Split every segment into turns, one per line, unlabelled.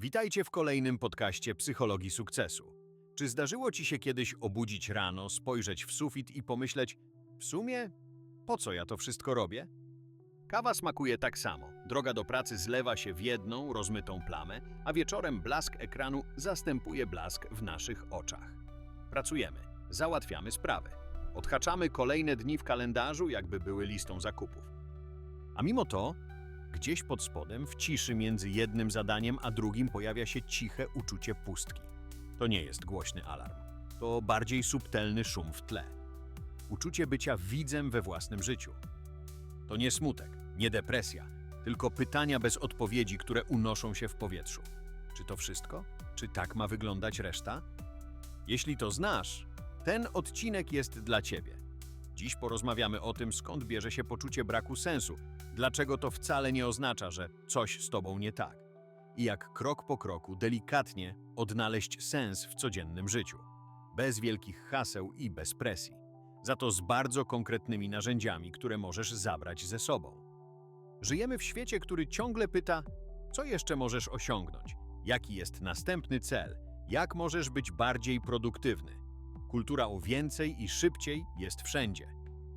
Witajcie w kolejnym podcaście Psychologii Sukcesu. Czy zdarzyło Ci się kiedyś obudzić rano, spojrzeć w sufit i pomyśleć, w sumie, po co ja to wszystko robię? Kawa smakuje tak samo. Droga do pracy zlewa się w jedną, rozmytą plamę, a wieczorem blask ekranu zastępuje blask w naszych oczach. Pracujemy, załatwiamy sprawy. Odhaczamy kolejne dni w kalendarzu, jakby były listą zakupów. A mimo to, gdzieś pod spodem, w ciszy między jednym zadaniem a drugim pojawia się ciche uczucie pustki. To nie jest głośny alarm. To bardziej subtelny szum w tle. Uczucie bycia widzem we własnym życiu. To nie smutek, nie depresja, tylko pytania bez odpowiedzi, które unoszą się w powietrzu. Czy to wszystko? Czy tak ma wyglądać reszta? Jeśli to znasz, ten odcinek jest dla Ciebie. Dziś porozmawiamy o tym, skąd bierze się poczucie braku sensu, dlaczego to wcale nie oznacza, że coś z Tobą nie tak i jak krok po kroku delikatnie odnaleźć sens w codziennym życiu. Bez wielkich haseł i bez presji. Za to z bardzo konkretnymi narzędziami, które możesz zabrać ze sobą. Żyjemy w świecie, który ciągle pyta, co jeszcze możesz osiągnąć, jaki jest następny cel, jak możesz być bardziej produktywny. Kultura o więcej i szybciej jest wszędzie.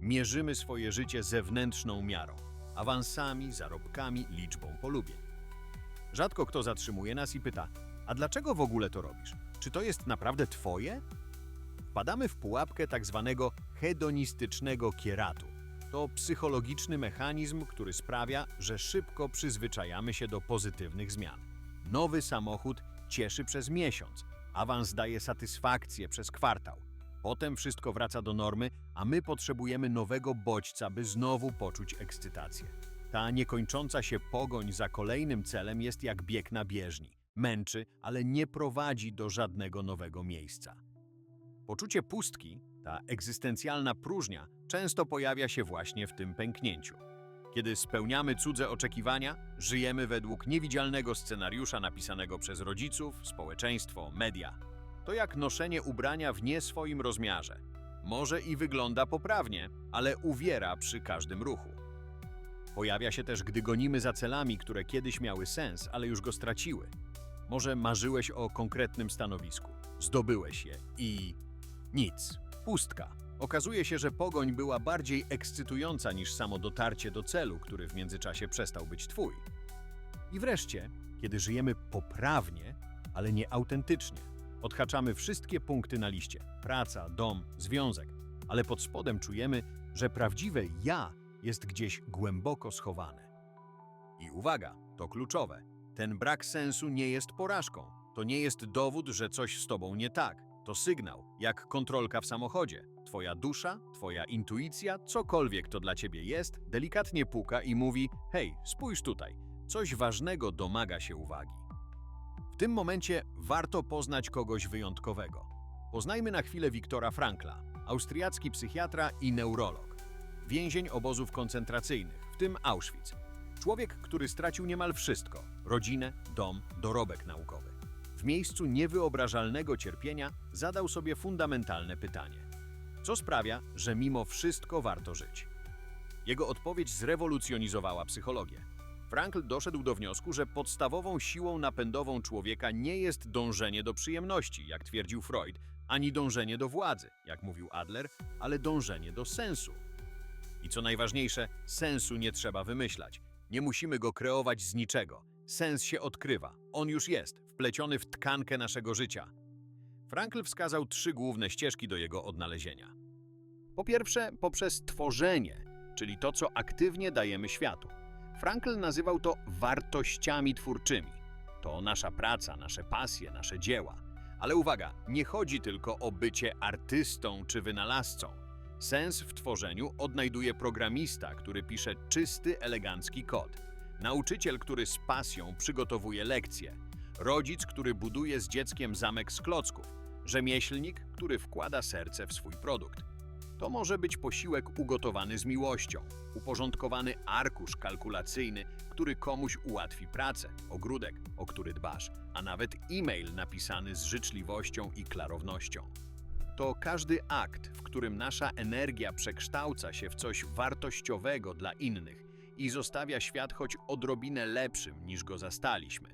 Mierzymy swoje życie zewnętrzną miarą, awansami, zarobkami, liczbą polubień. Rzadko kto zatrzymuje nas i pyta, a dlaczego w ogóle to robisz? Czy to jest naprawdę twoje? Wpadamy w pułapkę tak zwanego hedonistycznego kieratu. To psychologiczny mechanizm, który sprawia, że szybko przyzwyczajamy się do pozytywnych zmian. Nowy samochód cieszy przez miesiąc, awans daje satysfakcję przez kwartał. Potem wszystko wraca do normy, a my potrzebujemy nowego bodźca, by znowu poczuć ekscytację. Ta niekończąca się pogoń za kolejnym celem jest jak bieg na bieżni. Męczy, ale nie prowadzi do żadnego nowego miejsca. Poczucie pustki, ta egzystencjalna próżnia, często pojawia się właśnie w tym pęknięciu. Kiedy spełniamy cudze oczekiwania, żyjemy według niewidzialnego scenariusza napisanego przez rodziców, społeczeństwo, media. To jak noszenie ubrania w nie swoim rozmiarze. Może i wygląda poprawnie, ale uwiera przy każdym ruchu. Pojawia się też, gdy gonimy za celami, które kiedyś miały sens, ale już go straciły. Może marzyłeś o konkretnym stanowisku, zdobyłeś je i nic, pustka. Okazuje się, że pogoń była bardziej ekscytująca niż samo dotarcie do celu, który w międzyczasie przestał być twój. I wreszcie, kiedy żyjemy poprawnie, ale nie autentycznie, odhaczamy wszystkie punkty na liście praca, dom, związek, ale pod spodem czujemy, że prawdziwe ja jest gdzieś głęboko schowane. I uwaga, to kluczowe. Ten brak sensu nie jest porażką. To nie jest dowód, że coś z tobą nie tak. To sygnał, jak kontrolka w samochodzie. Twoja dusza, twoja intuicja, cokolwiek to dla ciebie jest, delikatnie puka i mówi: Hej, spójrz tutaj, coś ważnego domaga się uwagi. Tym momencie warto poznać kogoś wyjątkowego. Poznajmy na chwilę Wiktora Frankla, austriacki psychiatra i neurolog. Więzień obozów koncentracyjnych, w tym Auschwitz. Człowiek, który stracił niemal wszystko rodzinę, dom, dorobek naukowy. W miejscu niewyobrażalnego cierpienia zadał sobie fundamentalne pytanie: co sprawia, że mimo wszystko warto żyć? Jego odpowiedź zrewolucjonizowała psychologię. Frankl doszedł do wniosku, że podstawową siłą napędową człowieka nie jest dążenie do przyjemności, jak twierdził Freud, ani dążenie do władzy, jak mówił Adler, ale dążenie do sensu. I co najważniejsze, sensu nie trzeba wymyślać. Nie musimy go kreować z niczego. Sens się odkrywa. On już jest, wpleciony w tkankę naszego życia. Frankl wskazał trzy główne ścieżki do jego odnalezienia. Po pierwsze, poprzez tworzenie, czyli to, co aktywnie dajemy światu. Frankl nazywał to wartościami twórczymi. To nasza praca, nasze pasje, nasze dzieła. Ale uwaga, nie chodzi tylko o bycie artystą czy wynalazcą. Sens w tworzeniu odnajduje programista, który pisze czysty, elegancki kod. Nauczyciel, który z pasją przygotowuje lekcje. Rodzic, który buduje z dzieckiem zamek z klocków. Rzemieślnik, który wkłada serce w swój produkt. To może być posiłek ugotowany z miłością, uporządkowany arkusz kalkulacyjny, który komuś ułatwi pracę, ogródek, o który dbasz, a nawet e-mail napisany z życzliwością i klarownością. To każdy akt, w którym nasza energia przekształca się w coś wartościowego dla innych i zostawia świat choć odrobinę lepszym niż go zastaliśmy.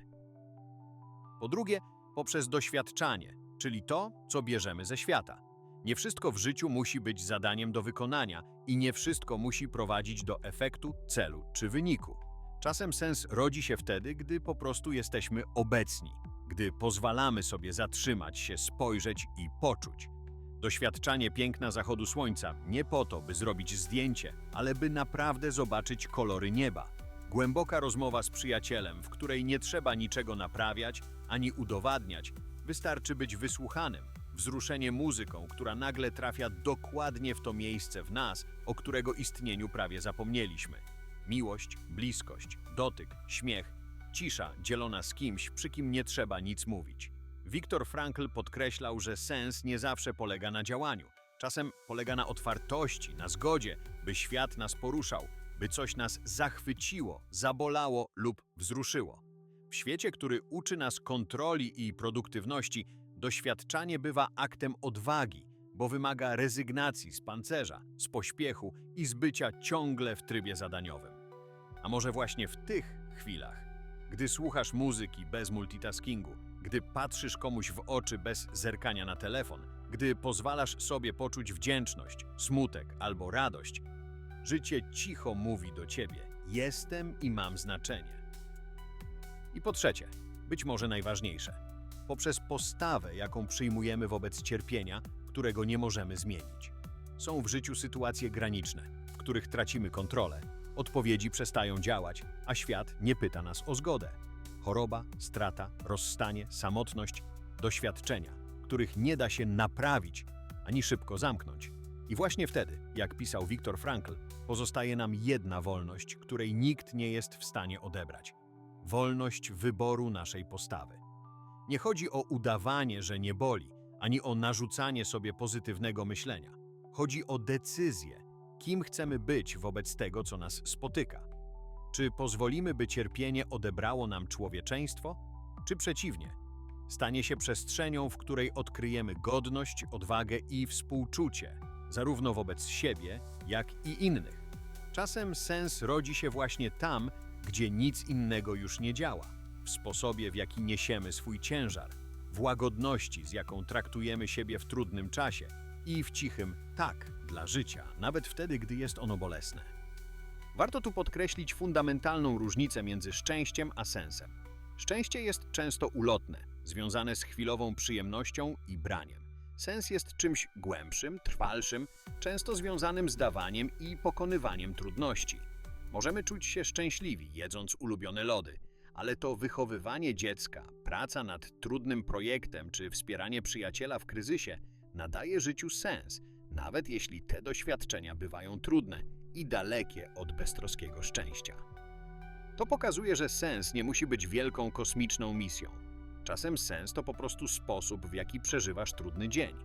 Po drugie, poprzez doświadczanie, czyli to, co bierzemy ze świata. Nie wszystko w życiu musi być zadaniem do wykonania i nie wszystko musi prowadzić do efektu, celu czy wyniku. Czasem sens rodzi się wtedy, gdy po prostu jesteśmy obecni, gdy pozwalamy sobie zatrzymać się, spojrzeć i poczuć. Doświadczanie piękna zachodu słońca nie po to, by zrobić zdjęcie, ale by naprawdę zobaczyć kolory nieba. Głęboka rozmowa z przyjacielem, w której nie trzeba niczego naprawiać ani udowadniać, wystarczy być wysłuchanym. Wzruszenie muzyką, która nagle trafia dokładnie w to miejsce w nas, o którego istnieniu prawie zapomnieliśmy. Miłość, bliskość, dotyk, śmiech, cisza dzielona z kimś, przy kim nie trzeba nic mówić. Viktor Frankl podkreślał, że sens nie zawsze polega na działaniu. Czasem polega na otwartości, na zgodzie, by świat nas poruszał, by coś nas zachwyciło, zabolało lub wzruszyło. W świecie, który uczy nas kontroli i produktywności, doświadczanie bywa aktem odwagi, bo wymaga rezygnacji z pancerza, z pośpiechu i z bycia ciągle w trybie zadaniowym. A może właśnie w tych chwilach, gdy słuchasz muzyki bez multitaskingu, gdy patrzysz komuś w oczy bez zerkania na telefon, gdy pozwalasz sobie poczuć wdzięczność, smutek albo radość, życie cicho mówi do ciebie: Jestem i mam znaczenie. I po trzecie, być może najważniejsze, poprzez postawę, jaką przyjmujemy wobec cierpienia, którego nie możemy zmienić. Są w życiu sytuacje graniczne, w których tracimy kontrolę, odpowiedzi przestają działać, a świat nie pyta nas o zgodę. Choroba, strata, rozstanie, samotność, doświadczenia, których nie da się naprawić ani szybko zamknąć. I właśnie wtedy, jak pisał Viktor Frankl, pozostaje nam jedna wolność, której nikt nie jest w stanie odebrać wolność wyboru naszej postawy. Nie chodzi o udawanie, że nie boli, ani o narzucanie sobie pozytywnego myślenia. Chodzi o decyzję, kim chcemy być wobec tego, co nas spotyka. Czy pozwolimy, by cierpienie odebrało nam człowieczeństwo, czy przeciwnie, stanie się przestrzenią, w której odkryjemy godność, odwagę i współczucie, zarówno wobec siebie, jak i innych. Czasem sens rodzi się właśnie tam, gdzie nic innego już nie działa, w sposobie, w jaki niesiemy swój ciężar, w łagodności, z jaką traktujemy siebie w trudnym czasie i w cichym tak dla życia, nawet wtedy, gdy jest ono bolesne. Warto tu podkreślić fundamentalną różnicę między szczęściem a sensem. Szczęście jest często ulotne, związane z chwilową przyjemnością i braniem. Sens jest czymś głębszym, trwalszym, często związanym z dawaniem i pokonywaniem trudności. Możemy czuć się szczęśliwi, jedząc ulubione lody, ale to wychowywanie dziecka, praca nad trudnym projektem czy wspieranie przyjaciela w kryzysie nadaje życiu sens, nawet jeśli te doświadczenia bywają trudne i dalekie od beztroskiego szczęścia. To pokazuje, że sens nie musi być wielką kosmiczną misją. Czasem sens to po prostu sposób, w jaki przeżywasz trudny dzień.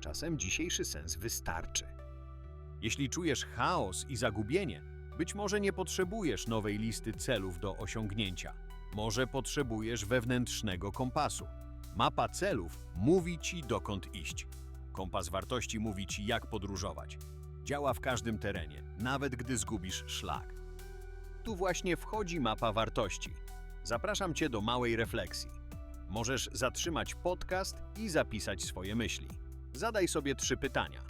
Czasem dzisiejszy sens wystarczy. Jeśli czujesz chaos i zagubienie, być może nie potrzebujesz nowej listy celów do osiągnięcia. Może potrzebujesz wewnętrznego kompasu. Mapa celów mówi ci dokąd iść. Kompas wartości mówi ci jak podróżować. Działa w każdym terenie, nawet gdy zgubisz szlak. Tu właśnie wchodzi mapa wartości. Zapraszam cię do małej refleksji. Możesz zatrzymać podcast i zapisać swoje myśli. Zadaj sobie trzy pytania.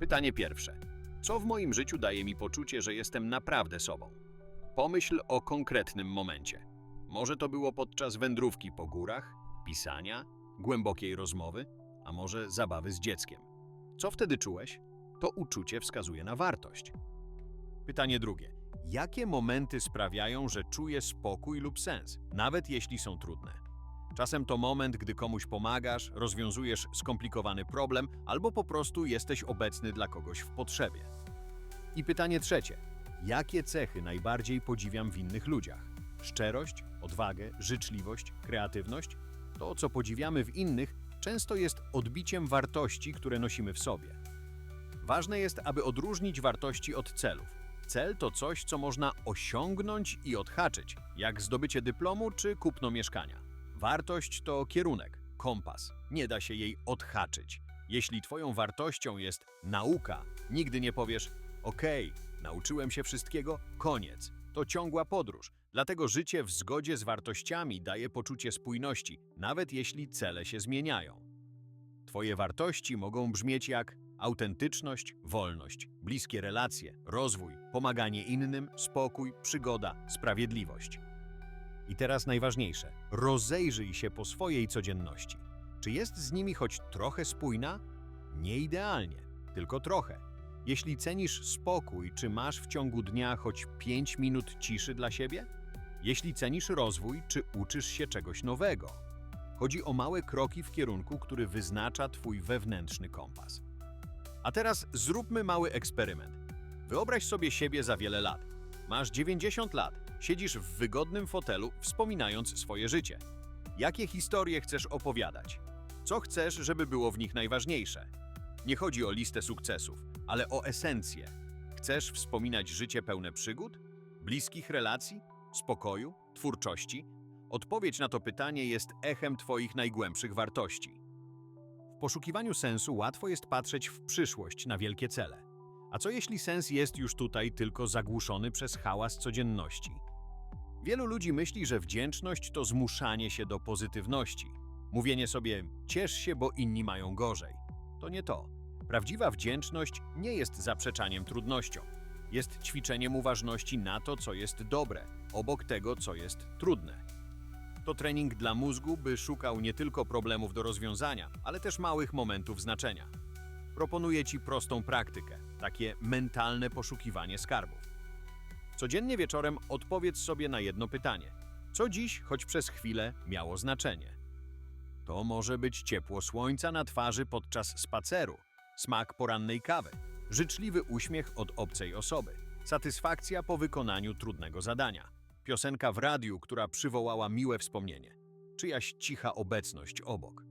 Pytanie pierwsze. Co w moim życiu daje mi poczucie, że jestem naprawdę sobą? Pomyśl o konkretnym momencie. Może to było podczas wędrówki po górach, pisania, głębokiej rozmowy, a może zabawy z dzieckiem. Co wtedy czułeś? To uczucie wskazuje na wartość. Pytanie drugie. Jakie momenty sprawiają, że czuję spokój lub sens, nawet jeśli są trudne? Czasem to moment, gdy komuś pomagasz, rozwiązujesz skomplikowany problem albo po prostu jesteś obecny dla kogoś w potrzebie. I pytanie trzecie. Jakie cechy najbardziej podziwiam w innych ludziach? Szczerość, odwagę, życzliwość, kreatywność? To, co podziwiamy w innych, często jest odbiciem wartości, które nosimy w sobie. Ważne jest, aby odróżnić wartości od celów. Cel to coś, co można osiągnąć i odhaczyć, jak zdobycie dyplomu czy kupno mieszkania. Wartość to kierunek, kompas. Nie da się jej odhaczyć. Jeśli twoją wartością jest nauka, nigdy nie powiesz: OK, nauczyłem się wszystkiego, koniec. To ciągła podróż, Dlatego życie w zgodzie z wartościami daje poczucie spójności, nawet jeśli cele się zmieniają. Twoje wartości mogą brzmieć jak autentyczność, wolność, bliskie relacje, rozwój, pomaganie innym, spokój, przygoda, sprawiedliwość. I teraz najważniejsze: rozejrzyj się po swojej codzienności. Czy jest z nimi choć trochę spójna? Nie idealnie, tylko trochę. Jeśli cenisz spokój, czy masz w ciągu dnia choć 5 minut ciszy dla siebie? Jeśli cenisz rozwój, czy uczysz się czegoś nowego? Chodzi o małe kroki w kierunku, który wyznacza Twój wewnętrzny kompas. A teraz zróbmy mały eksperyment. Wyobraź sobie siebie za wiele lat. Masz 90 lat, siedzisz w wygodnym fotelu, wspominając swoje życie. Jakie historie chcesz opowiadać? Co chcesz, żeby było w nich najważniejsze? Nie chodzi o listę sukcesów, ale o esencję. Chcesz wspominać życie pełne przygód, bliskich relacji, spokoju, twórczości? Odpowiedź na to pytanie jest echem Twoich najgłębszych wartości. W poszukiwaniu sensu łatwo jest patrzeć w przyszłość na wielkie cele. A co jeśli sens jest już tutaj tylko zagłuszony przez hałas codzienności? Wielu ludzi myśli, że wdzięczność to zmuszanie się do pozytywności. Mówienie sobie ciesz się, bo inni mają gorzej. To nie to. Prawdziwa wdzięczność nie jest zaprzeczaniem trudnościom. Jest ćwiczeniem uważności na to, co jest dobre, obok tego, co jest trudne. To trening dla mózgu, by szukał nie tylko problemów do rozwiązania, ale też małych momentów znaczenia. Proponuję Ci prostą praktykę, takie mentalne poszukiwanie skarbów. Codziennie wieczorem odpowiedz sobie na jedno pytanie. Co dziś, choć przez chwilę, miało znaczenie? To może być ciepło słońca na twarzy podczas spaceru, smak porannej kawy, życzliwy uśmiech od obcej osoby, satysfakcja po wykonaniu trudnego zadania, piosenka w radiu, która przywołała miłe wspomnienie, czyjaś cicha obecność obok.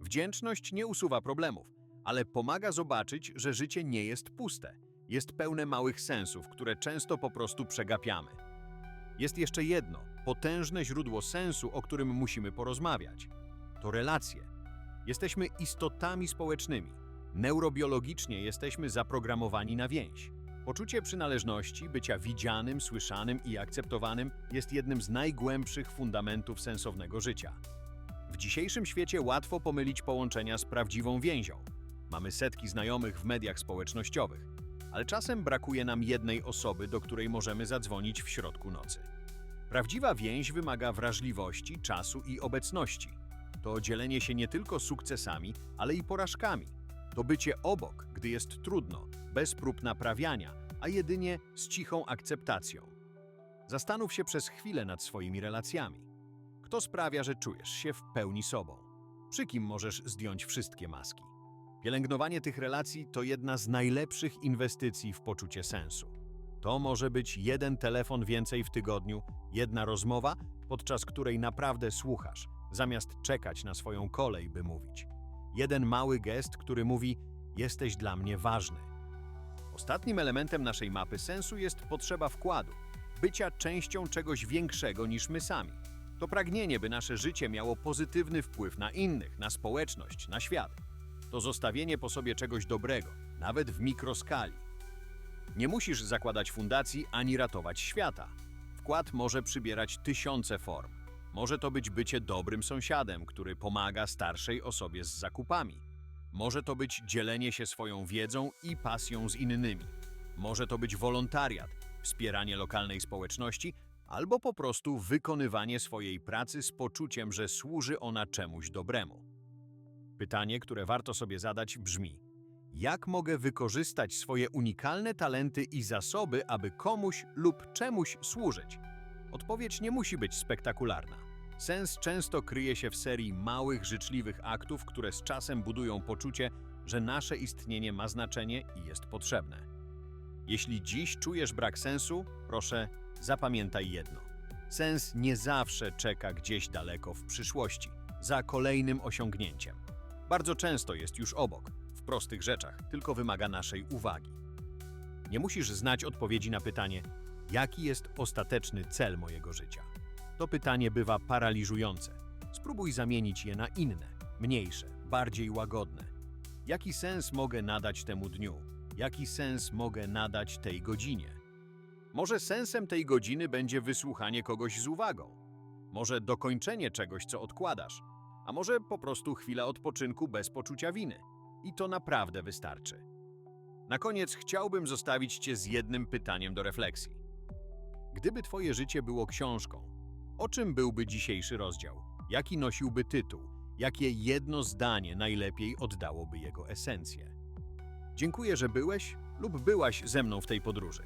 Wdzięczność nie usuwa problemów, ale pomaga zobaczyć, że życie nie jest puste. Jest pełne małych sensów, które często po prostu przegapiamy. Jest jeszcze jedno, potężne źródło sensu, o którym musimy porozmawiać. To relacje. Jesteśmy istotami społecznymi. Neurobiologicznie jesteśmy zaprogramowani na więź. Poczucie przynależności, bycia widzianym, słyszanym i akceptowanym jest jednym z najgłębszych fundamentów sensownego życia. W dzisiejszym świecie łatwo pomylić połączenia z prawdziwą więzią. Mamy setki znajomych w mediach społecznościowych, ale czasem brakuje nam jednej osoby, do której możemy zadzwonić w środku nocy. Prawdziwa więź wymaga wrażliwości, czasu i obecności. To dzielenie się nie tylko sukcesami, ale i porażkami. To bycie obok, gdy jest trudno, bez prób naprawiania, a jedynie z cichą akceptacją. Zastanów się przez chwilę nad swoimi relacjami. Kto sprawia, że czujesz się w pełni sobą? Przy kim możesz zdjąć wszystkie maski? Pielęgnowanie tych relacji to jedna z najlepszych inwestycji w poczucie sensu. To może być jeden telefon więcej w tygodniu, jedna rozmowa, podczas której naprawdę słuchasz, zamiast czekać na swoją kolej, by mówić. Jeden mały gest, który mówi: Jesteś dla mnie ważny. Ostatnim elementem naszej mapy sensu jest potrzeba wkładu, bycia częścią czegoś większego niż my sami. To pragnienie, by nasze życie miało pozytywny wpływ na innych, na społeczność, na świat. To zostawienie po sobie czegoś dobrego, nawet w mikroskali. Nie musisz zakładać fundacji ani ratować świata. Wkład może przybierać tysiące form. Może to być bycie dobrym sąsiadem, który pomaga starszej osobie z zakupami. Może to być dzielenie się swoją wiedzą i pasją z innymi. Może to być wolontariat, wspieranie lokalnej społeczności albo po prostu wykonywanie swojej pracy z poczuciem, że służy ona czemuś dobremu. Pytanie, które warto sobie zadać, brzmi: jak mogę wykorzystać swoje unikalne talenty i zasoby, aby komuś lub czemuś służyć? Odpowiedź nie musi być spektakularna. Sens często kryje się w serii małych, życzliwych aktów, które z czasem budują poczucie, że nasze istnienie ma znaczenie i jest potrzebne. Jeśli dziś czujesz brak sensu, proszę zapamiętaj jedno. Sens nie zawsze czeka gdzieś daleko w przyszłości, za kolejnym osiągnięciem. Bardzo często jest już obok, w prostych rzeczach, tylko wymaga naszej uwagi. Nie musisz znać odpowiedzi na pytanie, jaki jest ostateczny cel mojego życia. To pytanie bywa paraliżujące. Spróbuj zamienić je na inne, mniejsze, bardziej łagodne. Jaki sens mogę nadać temu dniu? Jaki sens mogę nadać tej godzinie? Może sensem tej godziny będzie wysłuchanie kogoś z uwagą. Może dokończenie czegoś, co odkładasz. A może po prostu chwila odpoczynku bez poczucia winy. I to naprawdę wystarczy. Na koniec chciałbym zostawić Cię z jednym pytaniem do refleksji. Gdyby Twoje życie było książką, o czym byłby dzisiejszy rozdział? Jaki nosiłby tytuł? Jakie jedno zdanie najlepiej oddałoby jego esencję? Dziękuję, że byłeś lub byłaś ze mną w tej podróży.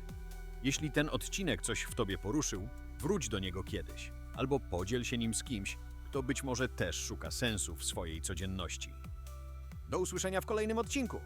Jeśli ten odcinek coś w Tobie poruszył, wróć do niego kiedyś, albo podziel się nim z kimś, kto być może też szuka sensu w swojej codzienności. Do usłyszenia w kolejnym odcinku.